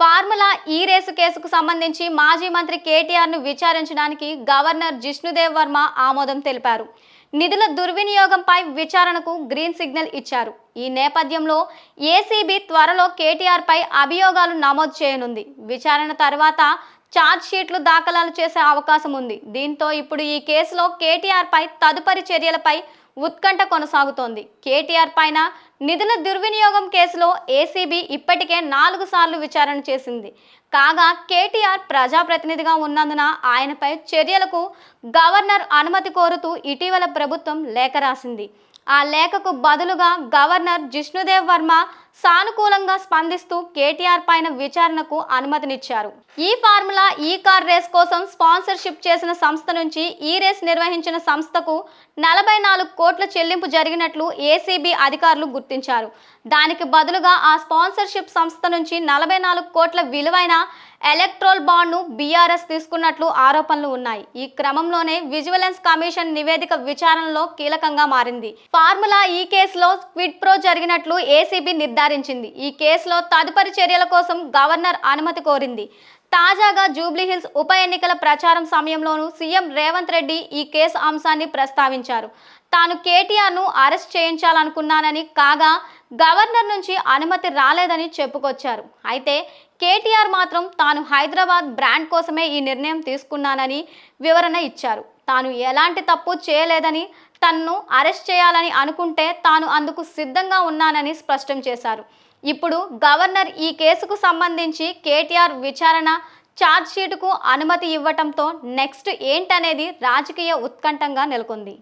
Formula ఈ race కేసుకు సంబంధించి మాజీ మంత్రి కేటీఆర్ను విచారించడానికి గవర్నర్ జిష్ణుదేవ్ వర్మ ఆమోదం తెలిపారు. నిధుల దుర్వినియోగంపై విచారణకు గ్రీన్ సిగ్నల్ ఇచ్చారు. ఈ నేపథ్యంలో ఏసీబీ త్వరలో కేటీఆర్పై అభియోగాలు నమోదు చేయనుంది. విచారణ తర్వాత ఛార్జ్ షీట్లు దాఖలాలు చేసే అవకాశం ఉంది. దీంతో ఇప్పుడు ఈ కేసులో కేటీఆర్పై తదుపరి చర్యలపై ఉత్కంఠ కొనసాగుతోంది. కేటీఆర్ పైన నిధుల దుర్వినియోగం కేసులో ఏసీబీ ఇప్పటికే నాలుగు సార్లు విచారణ చేసింది. కాగా కేటీఆర్ ప్రజాప్రతినిధిగా ఉన్నందున ఆయనపై చర్యలకు గవర్నర్ అనుమతి కోరుతూ ఇటీవల ప్రభుత్వం లేఖ రాసింది. ఆ లేఖకు బదులుగా గవర్నర్ జిష్ణుదేవ్ వర్మ సానుకూలంగా స్పందిస్తూ కేటీఆర్ పైన విచారణకు అనుమతినిచ్చారు. ఈ ఫార్ములా ఈ కార్ రేస్ కోసం స్పాన్సర్షిప్ చేసిన సంస్థ నుంచి ఈ రేస్ నిర్వహించిన సంస్థకు నలభై నాలుగు కోట్ల చెల్లింపు జరిగినట్లు ఏసీబీ అధికారులు గుర్తించారు. దానికి బదులుగా ఆ స్పాన్సర్షిప్ సంస్థ నుంచి నలభై నాలుగు కోట్ల విలువైన ఎలక్ట్రోల్ బాండ్ను బీఆర్ఎస్ తీసుకున్నట్లు ఆరోపణలు ఉన్నాయి. ఈ క్రమంలోనే విజిలెన్స్ కమిషన్ నివేదిక విచారణలో కీలకంగా మారింది. ఫార్ములా ఈ కేసులో క్విడ్ ప్రో జరిగినట్లు ఏసీబీ నిర్ధారించింది. ఈ కేసులో తదుపరి చర్యల కోసం గవర్నర్ అనుమతి కోరింది. తాజాగా జూబ్లీహిల్స్ ఉప ఎన్నికల ప్రచారం సమయంలోనూ సీఎం రేవంత్ రెడ్డి ఈ కేసు అంశాన్ని ప్రస్తావించారు. తాను కేటీఆర్ను అరెస్ట్ చేయించాలనుకున్నానని కాగా గవర్నర్ నుంచి అనుమతి రాలేదని చెప్పుకొచ్చారు. అయితే కేటీఆర్ మాత్రం తాను హైదరాబాద్ బ్రాండ్ కోసమే ఈ నిర్ణయం తీసుకున్నానని వివరణ ఇచ్చారు. తాను ఎలాంటి తప్పు చేయలేదని తన్ను అరెస్ట్ చేయాలని అనుకుంటే తాను అందుకు సిద్ధంగా ఉన్నానని స్పష్టం చేశారు. ఇప్పుడు గవర్నర్ ఈ కేసుకు సంబంధించి కేటీఆర్ విచారణ ఛార్జ్షీటుకు అనుమతి ఇవ్వటంతో నెక్స్ట్ ఏంటనేది రాజకీయ ఉత్కంఠంగా నెలకొంది.